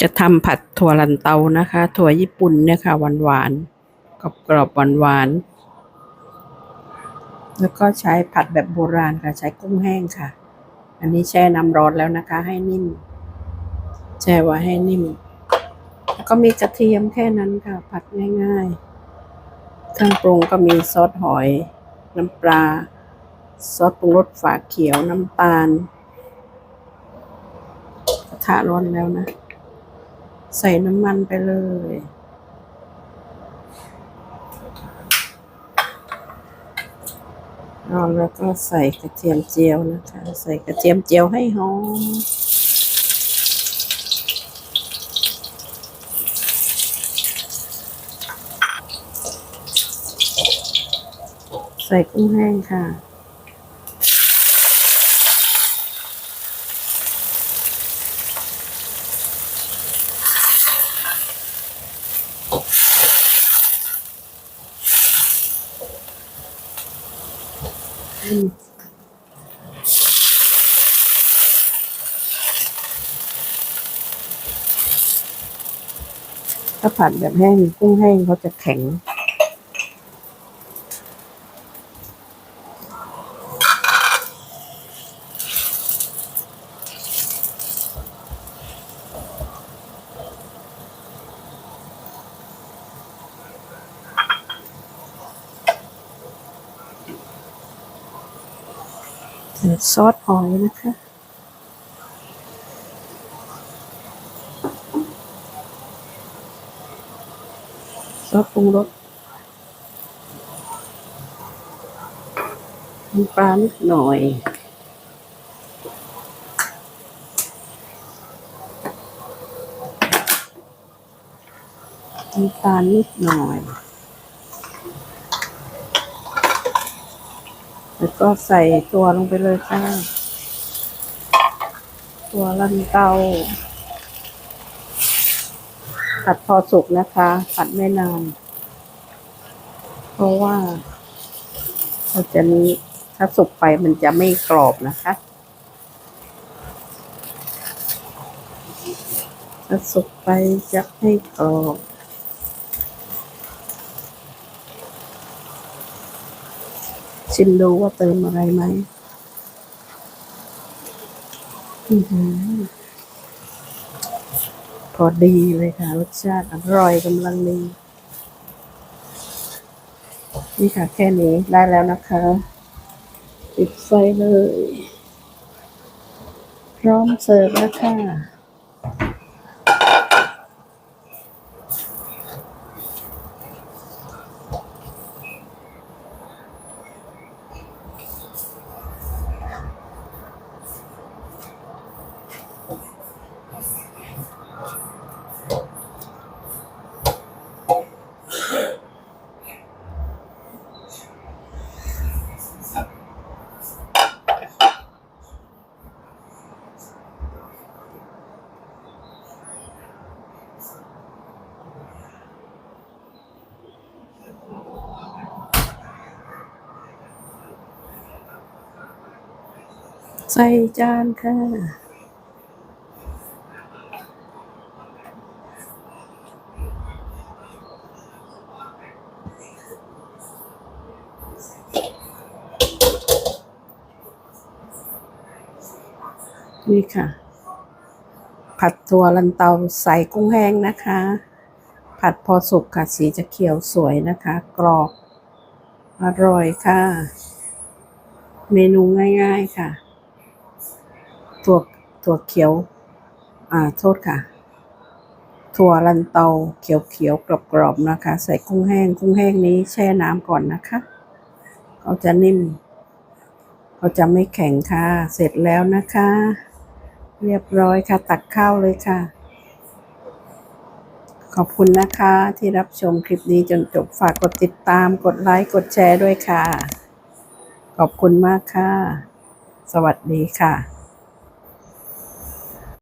จะทำผัดถั่วลันเตานะคะ ถั่วญี่ปุ่นเนี่ยค่ะหวานหวานกรอบกรอบหวานหวานๆแล้วก็ใช้ผัดแบบโบราณค่ะ ใช้กุ้งแห้งค่ะ อันนี้แช่น้ำร้อนแล้วนะคะ ให้นิ่ม แช่ไว้ให้นิ่ม แล้วก็มีกระเทียมแค่นั้นค่ะ ผัดง่ายๆเครื่องปรุงก็มีซอสหอย น้ำปลา ซอสปรุงรสฝาเขียวน้ำตาลกระทะร้อนแล้วนะ ใส่น้ำมันไปเลย แล้วก็ใส่กระเทียมเจียวนะคะ ใส่กระเทียมเจียวให้หอมใส่กุ้งแห้งค่ะ ถ้าผัดแบบแห้งกุ้งแห้งเขาจะแข็ง ซอสหอยนะคะซอสปรุงรสน้ำปลานิดหน่อยน้ำตาลนิดหน่อย แล้วก็ใส่ตัวลงไปเลยค่ะ ตัวลันเตาผัดพอสุกนะคะ ผัดไม่นาน เพราะว่าเราจะนี้ถ้าสุกไปมันจะไม่กรอบนะคะถ้าสุกไปจะไม่กรอบ ชิมดูว่าเติมอะไรไหมอื้อหือพอดีเลยค่ะ รสชาติอร่อยกำลังดี นี่ค่ะ แค่นี้ได้แล้วนะคะปิดไฟเลย พร้อมเสิร์ฟแล้วค่ะ ใส่จานค่ะ นี่ค่ะ ผัดถั่วลันเตาใส่กุ้งแห้งนะคะ ผัดพอสุกค่ะสีจะเขียวสวยนะคะ กรอบ อร่อยค่ะ เมนูง่ายๆค่ะ ถั่วถั่วเขียว อ่าโทษค่ะ ถั่วลันเตาเขียวๆกรอบๆนะคะ ใส่กุ้งแห้ง กุ้งแห้งนี้แช่น้ำก่อนนะคะเขาจะนิ่มเขาจะไม่แข็งค่ะ เสร็จแล้วนะคะ เรียบร้อยค่ะ ตักข้าวเลยค่ะ ขอบคุณนะคะที่รับชมคลิปนี้จนจบฝากกดติดตามกดไลค์กดแชร์ด้วยค่ะ ขอบคุณมากค่ะ สวัสดีค่ะ